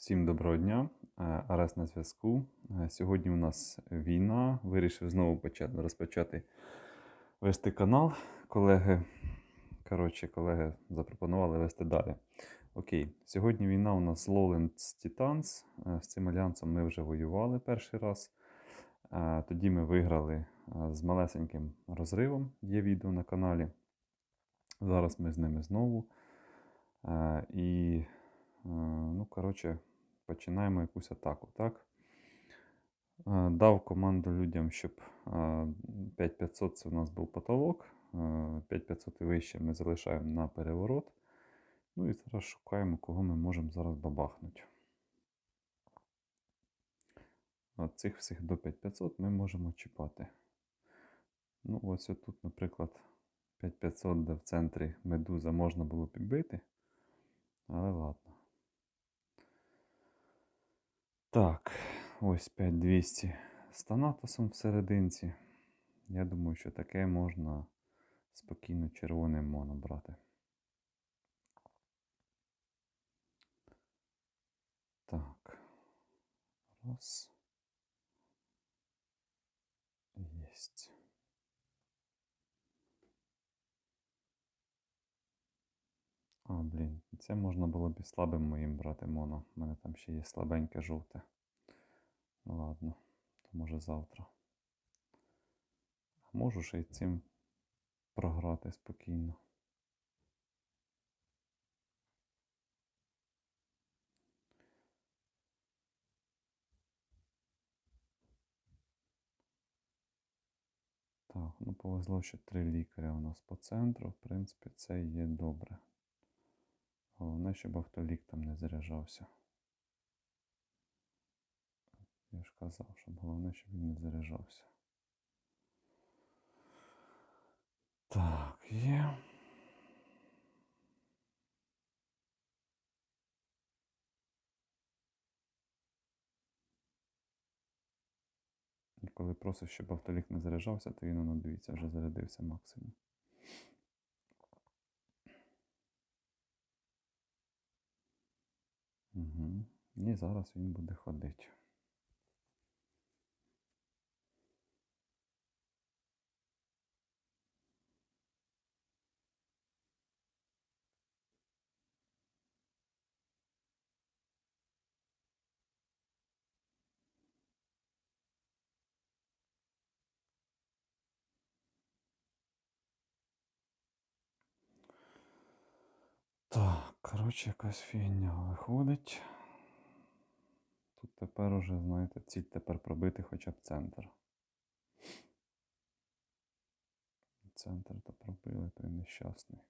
Всім доброго дня. Е, Арес на зв'язку. Е, Сьогодні у нас війна. Вирішив знову почати розпочати вести канал. Колеги, коротше, колеги запропонували вести далі. Окей, сьогодні війна у нас Lowlands Titans. Е, З цим альянсом ми вже воювали перший раз. Тоді ми виграли з малесеньким розривом. Є відео на каналі. Зараз ми з ними знову. І, ну, коротше, починаємо якусь атаку, так? Е, Дав команду людям, щоб е, 5500 це у нас був потолок. е, 5500 і вище ми залишаємо на переворот. Ну і зараз шукаємо, кого ми можемо зараз бабахнути. От цих всіх до 5500 ми можемо чіпати. Ну, ось тут, наприклад, 5500, де в центрі медуза можна було підбити. Але ладно. Так, ось 5200 з Танатосом всерединці. Я думаю, що таке можна спокійно червоним моно брати. Так. Раз. А, блін, це можна було б і слабим моїм брати моно. У мене там ще є слабеньке жовте. Ну ладно, то може завтра. Можу ще й цим програти спокійно. Так, ну повезло, що три лікаря у нас по центру. В принципі, це є добре. Головне, щоб автолік там не заряджався. Я ж казав, щоб головне, щоб він не заряджався. Так, є. І коли просиш, щоб автолік не заряджався, то він, ну, дивіться, вже зарядився максимум. Угу. І зараз він буде ходити. Так, коротше, якась фігня виходить. Тут тепер уже, знаєте, ціль тепер пробити хоча б центр. Центр то пробили, той нещасний.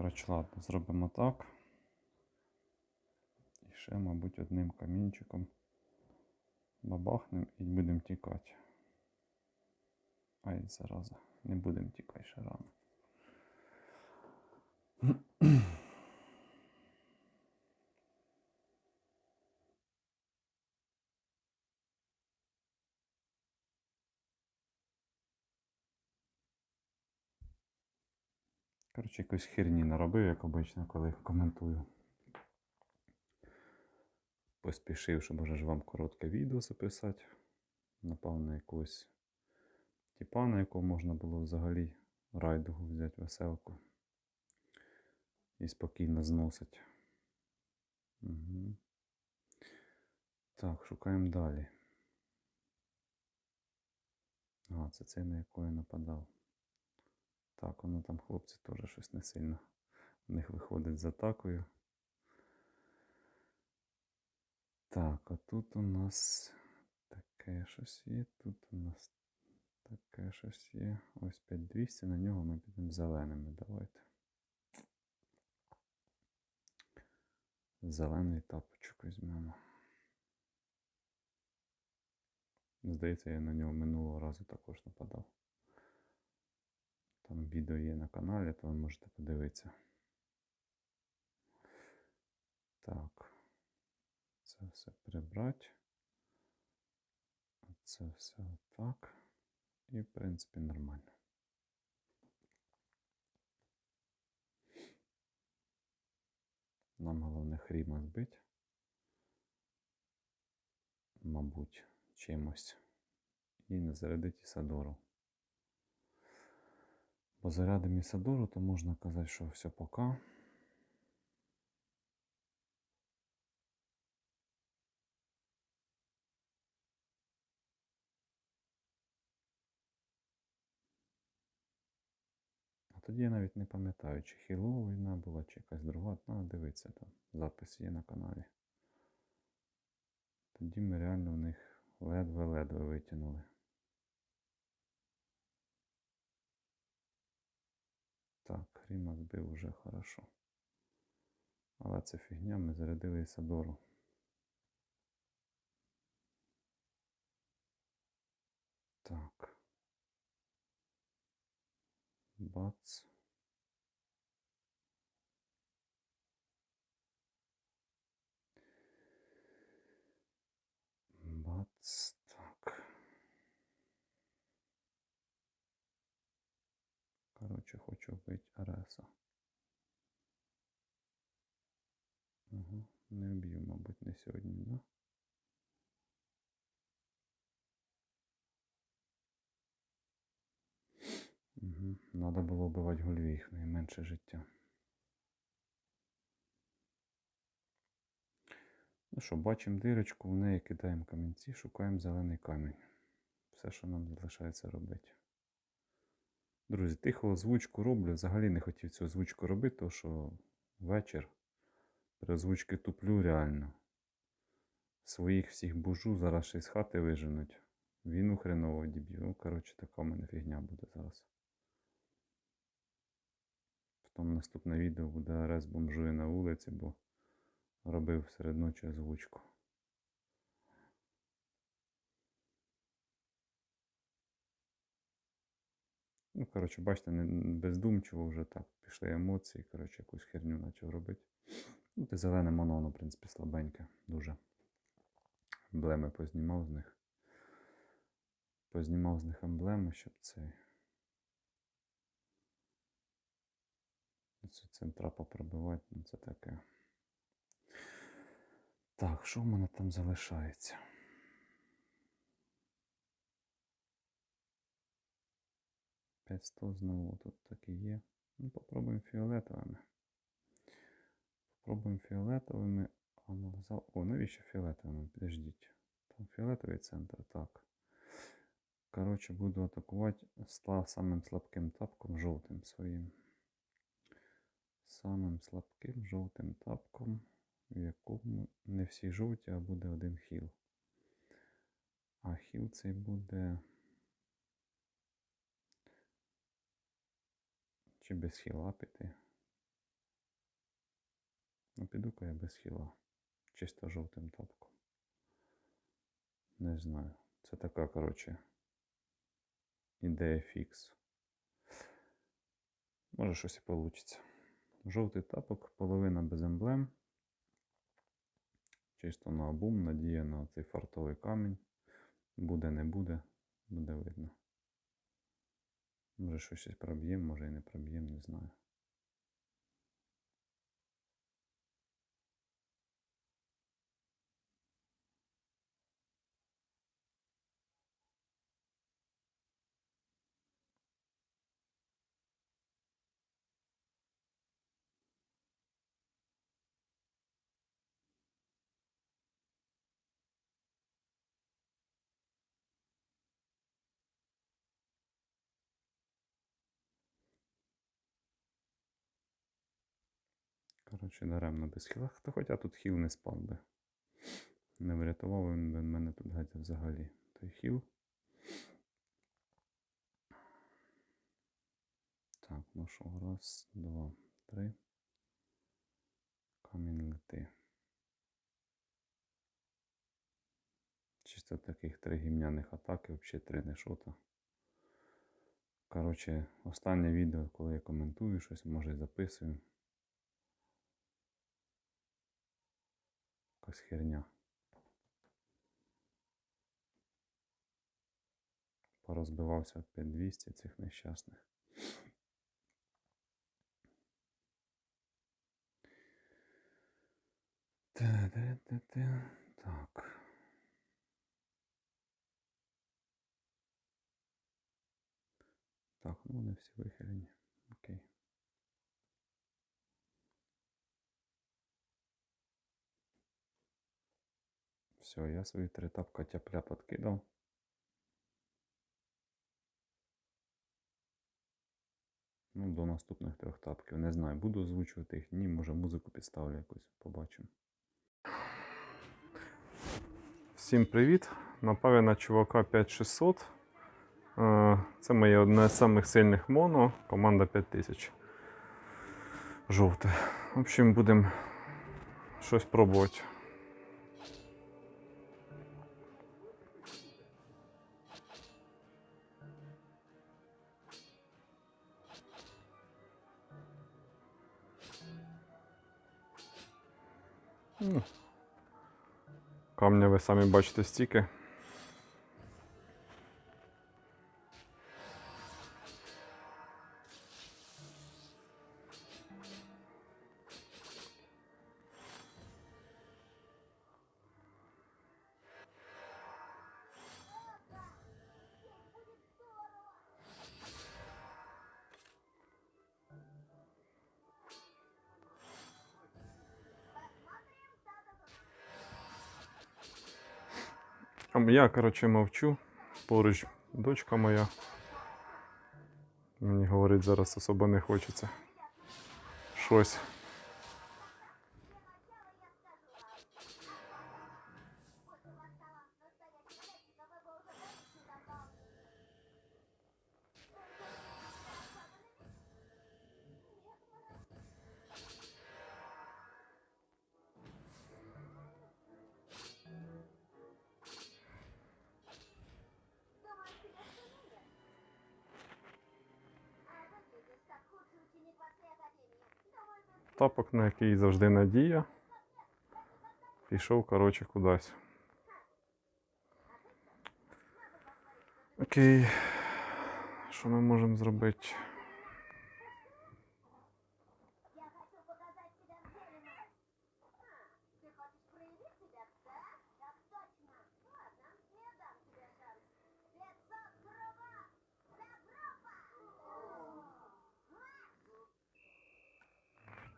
Коротше, ладно, зробимо так. І ще, мабуть, одним камінчиком бабахнем і будемо тікати. Ай, зараза, не будемо тікати ще рано. Коротше, якоїсь херні наробив, як обично, коли коментую. Поспішив, щоб уже ж вам коротке відео записати. Напав на якогось типа, на якого можна було взагалі райдугу взяти веселку. І спокійно зносить. Угу. Так, шукаємо далі. А, це цей, на якого я нападав. Так, воно там хлопці теж щось не сильно в них виходить з атакою. Так, а тут у нас таке щось є. Тут у нас таке щось є. Ось 5200, на нього ми підемо зеленими. Давайте. Зелений тапочок візьмемо. Здається, я на нього минулого разу також нападав. Там відео є на каналі, то ви можете подивитися. Так. Це все прибрати. Це все отак. І, в принципі, нормально. Нам головне хріма збити. Мабуть, чимось. І не зарядити Ісадору. Бо зарядимо Ісадору, то можна казати, що все пока. А тоді я навіть не пам'ятаю, чи хілова війна була, чи якась друга. Треба дивитися там. Запис є на каналі. Тоді ми реально в них ледве-ледве витягнули. Так, Ріма збив уже хорошо. Але це фігня, ми зарядили Ісадору. Так. Бац. Так. Коротше, хочу Ареса. Ага, не вб'ю, мабуть, не сьогодні, да? Угу. Надо було вбивати гульвіх, найменше життя. Ну що, бачимо дирочку, в неї кидаємо камінці, шукаємо зелений камінь. Все, що нам залишається робити. Друзі, тихо озвучку роблю. Взагалі не хотів цю озвучку робити, тому що вечір при озвучки туплю реально. Своїх всіх бужу, зараз ще з хати виженуть. Війну хреново діб'ю. Ну, коротше, така в мене фігня буде зараз. Потім наступне відео буде Арес бомжує на вулиці, бо робив серед ночі озвучку. Ну, коротше, бачите, не бездумчиво вже так. Пішли емоції, коротше, якусь херню почав робити. Ну, те зелене моно, воно, в принципі, слабеньке, дуже. Емблеми познімав з них. Познімав з них емблеми, щоб цей. Цю центра попробивати, ну це таке. Так, що в мене там залишається? П'ятсто знову тут так є. Ну, попробуємо фіолетовими. Попробуємо фіолетовими. Аналізав. О, навіщо фіолетовими? Підождіть. Там фіолетовий центр, так. Коротше, буду атакувати самим слабким тапком жовтим своїм. Самим слабким жовтим тапком, в якому не всі жовті, а буде один хіл. А хіл цей буде. Чи без хіла піти? Ну, піду-ка я без хіла. Чисто жовтим тапком. Не знаю. Це така, коротше, ідея фікс. Може щось і вийде. Жовтий тапок, половина без емблем. Чисто на обум, надія на цей фартовий камінь. Буде, не буде, буде видно. Може щось проб'ємо, може і не проб'ємо, не знаю. Коротше, даремно без хіла. Та хоча тут хіл не спав би. Не врятував він би мене тут геть взагалі. Той хіл. Так, ну що, раз, два, три. Камінь лети. Чисто таких три гімняних атаки, взагалі три не шота. Коротше, останнє відео, коли я коментую щось, може записую. Якась херня. Порозбивався в 5200 цих нещасних. Та-да-да-да. Так. Так, ну вони всі вихилені. Окей. Все, я свої три тапка тяпля подкидав. Ну, до наступних трьох тапків. Не знаю, буду озвучувати їх. Ні, може музику підставлю якусь, побачимо. Всім привіт! Напав на чувака 5600. Е, Це моє одне з самих сильних моно, команда 5000. Жовте. В общем, будемо щось пробувати. Камня ви самі бачите стільки. Я, коротше, мовчу. Поруч дочка моя. Мені говорить зараз особо не хочеться. Щось. Тапок, на який завжди надія. Пішов, коротше, кудись. Окей. Що ми можемо зробити?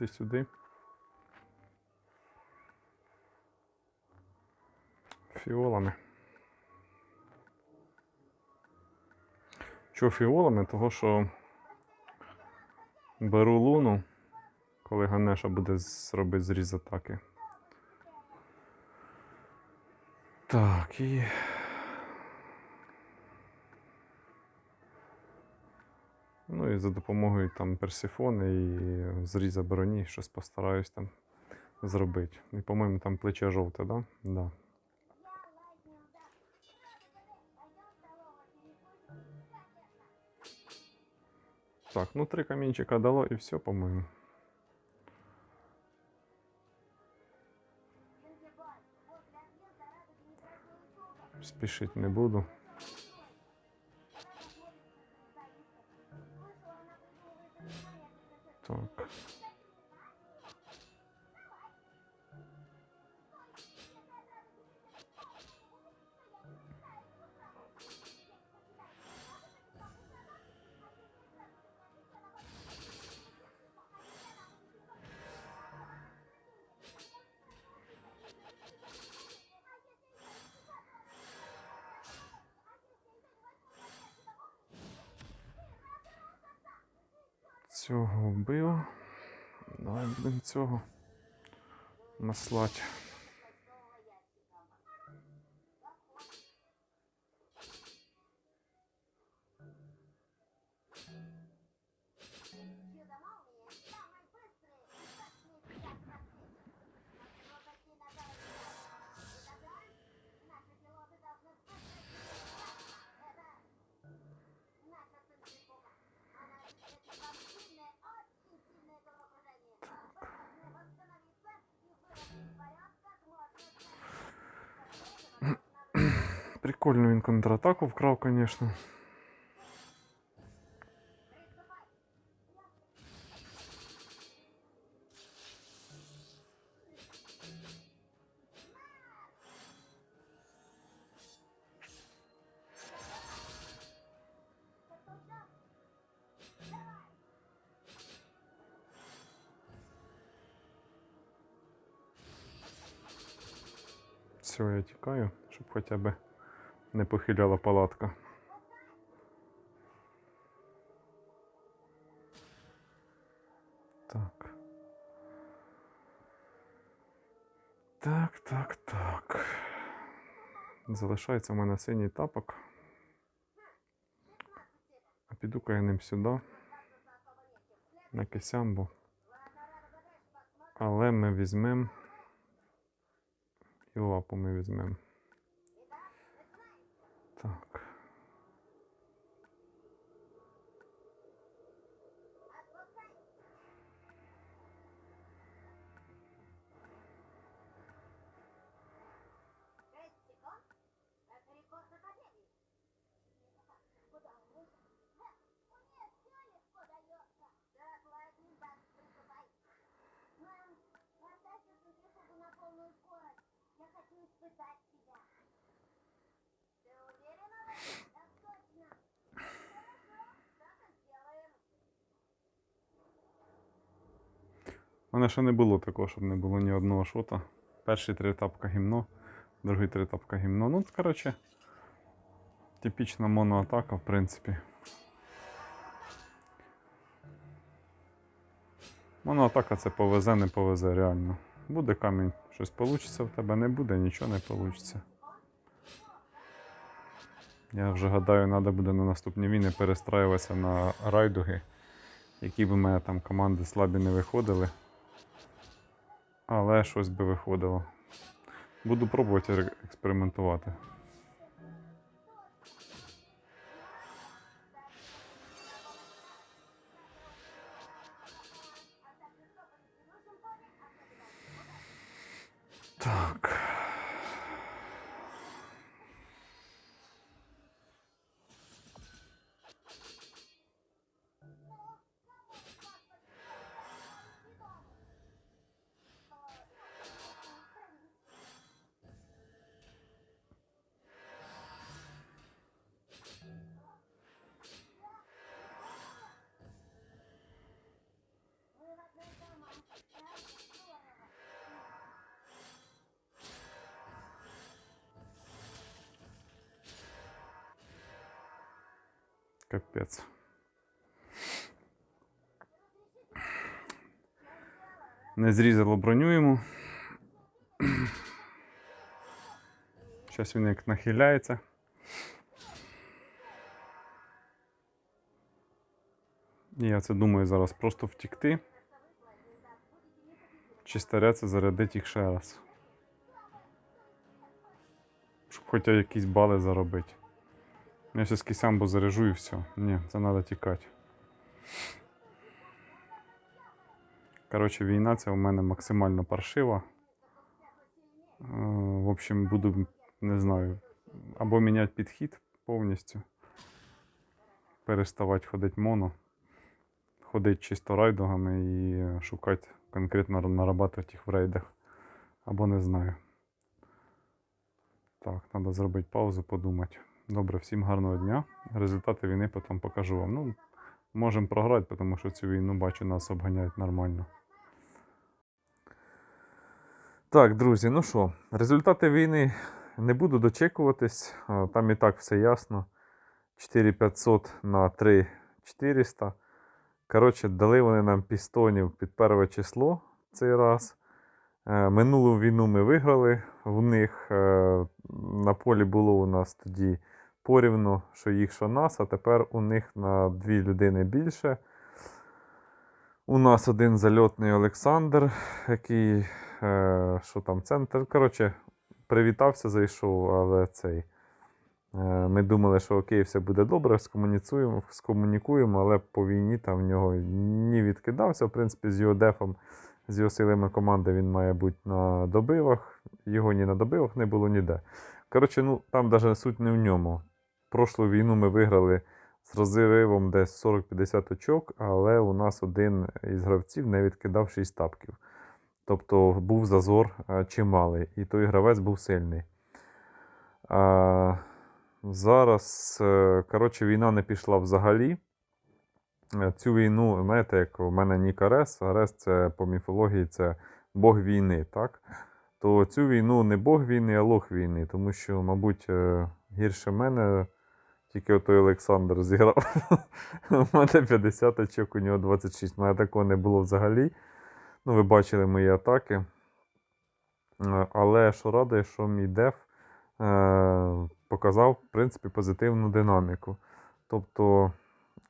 Ти сюди. Фіолами. Чого фіолами? Того, що беру луну, коли Ганеша буде з- робити зріз атаки. Так, і. Ну і за допомогою там персифони і зріза броні щось постараюсь там зробити. І, по-моєму, там плече жовте, да? Да. Так, ну три камінчика дало і все, по-моєму. Спішити не буду. А Цього вбив. Давай будемо цього наслати. Прикольно він контратаку вкрав, звісно. Приступай. Все, я тікаю, щоб хоча б Не похиляла палатка. Так. Так, так, так. Залишається в мене синій тапок. А піду-ка я ним сюди. На кисямбу. Але ми візьмемо. І лапу ми візьмемо. Так. У мене ще не було такого, щоб не було ні одного шота. Перші три тапка гімно, другий три тапка гімно. Ну, коротше, типічна моноатака, в принципі. Моноатака це повезе, не повезе, реально. Буде камінь, щось вийде в тебе, не буде, нічого не вийде. Я вже гадаю, треба буде на наступні війни перестраюватися на райдуги, які б у мене там команди слабі не виходили. Але щось би виходило. Буду пробувати експериментувати. Так. Капець. Не зрізало броню йому. Зараз він як нахиляється. Я це думаю зараз просто втікти. Чи старятися зарядити їх ще раз. Щоб хоча якісь бали заробити. Я зараз кисямбу заряжу і все. Ні, це треба тікати. Коротше, війна ця у мене максимально паршива. Е, В общем, буду, не знаю, або міняти підхід повністю. Переставати ходити моно, ходити чисто райдугами і шукати конкретно нарабатувати їх в рейдах. Або не знаю. Так, треба зробити паузу, подумати. Добре, всім гарного дня. Результати війни потім покажу вам. Ну, можемо програти, тому що цю війну бачу, нас обганяють нормально. Так, друзі, ну що, результати війни не буду дочекуватись. Там і так все ясно. 4500 на 3400. Коротше, дали вони нам пістонів під перше число цей раз. Е, Минулу війну ми виграли. В них е, на полі було у нас тоді порівну, що їх, що нас, а тепер у них на дві людини більше. У нас один зальотний Олександр, який, е, що там, центр. Коротше, привітався, зайшов, але цей. е, Ми думали, що окей, все буде добре, скомуніцуємо, скомунікуємо, але по війні там в нього ні відкидався. В принципі, з його дефом, з його силами команди він має бути на добивах. Його ні на добивах не було ніде. Коротше, ну там навіть суть не в ньому. Прошлу війну ми виграли з розривом десь 40-50 очок, але у нас один із гравців не відкидав 6 тапків. Тобто був зазор е, чималий, і той гравець був сильний. А, зараз, е, коротше, війна не пішла взагалі. Е, Цю війну, знаєте, як у мене нік Арес, Арес це по міфології це Бог війни, так? То цю війну не Бог війни, а Лох війни, тому що, мабуть, гірше мене тільки отой Олександр зіграв. У мене 50 очок, у нього 26. У мене такого не було взагалі. Ну, ви бачили мої атаки. Е, Але що радує, що мій деф е, показав, в принципі, позитивну динаміку. Тобто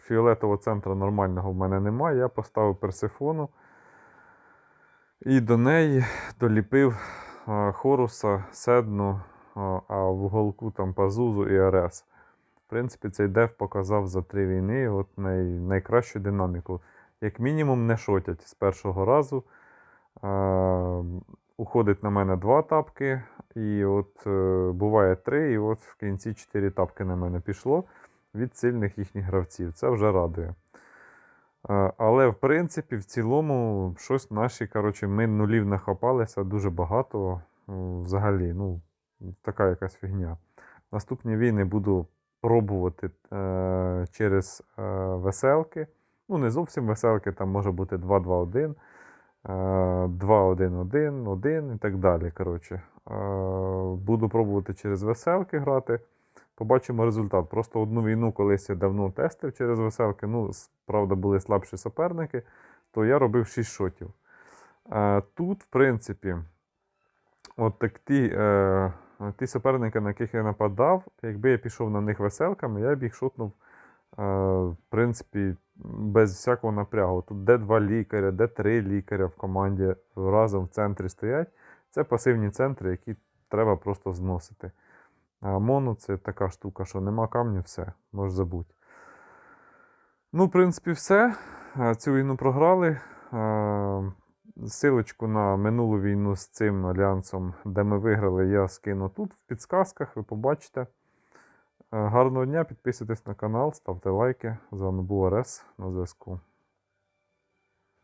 фіолетового центру нормального в мене немає. Я поставив персифону і до неї доліпив е, Хоруса, Седну, е, а в уголку там Пазузу і Арес. В принципі, цей деф показав за три війни от най, найкращу динаміку. Як мінімум, не шотять з першого разу. Е, уходить на мене два тапки, і от е, буває три, і от в кінці чотири тапки на мене пішло від сильних їхніх гравців. Це вже радує. Е, але в принципі, в цілому, щось наші, коротше, ми нулів нахапалися дуже багато. Взагалі, ну, така якась фігня. Наступні війни буду пробувати е, через е, веселки. Ну, не зовсім веселки, там може бути 2-2-1, е, 2-1-1, 1 і так далі. Коротше. Е, буду пробувати через веселки грати. Побачимо результат. Просто одну війну колись я давно тестив через веселки. Ну, правда, були слабші суперники, то я робив 6 шотів. Е, тут, в принципі, от так ті, е, ті суперники, на яких я нападав, якби я пішов на них веселками, я б їх шутнув, е, в принципі, без всякого напрягу. Тут де два лікаря, де три лікаря в команді разом в центрі стоять. Це пасивні центри, які треба просто зносити. А моно це така штука, що нема камню, все, можеш забути. Ну, в принципі, все. Е, Цю війну програли. Силочку на минулу війну з цим альянсом, де ми виграли, я скину тут в підсказках, ви побачите. Е, Гарного дня, підписуйтесь на канал, ставте лайки. З вами був Арес на зв'язку.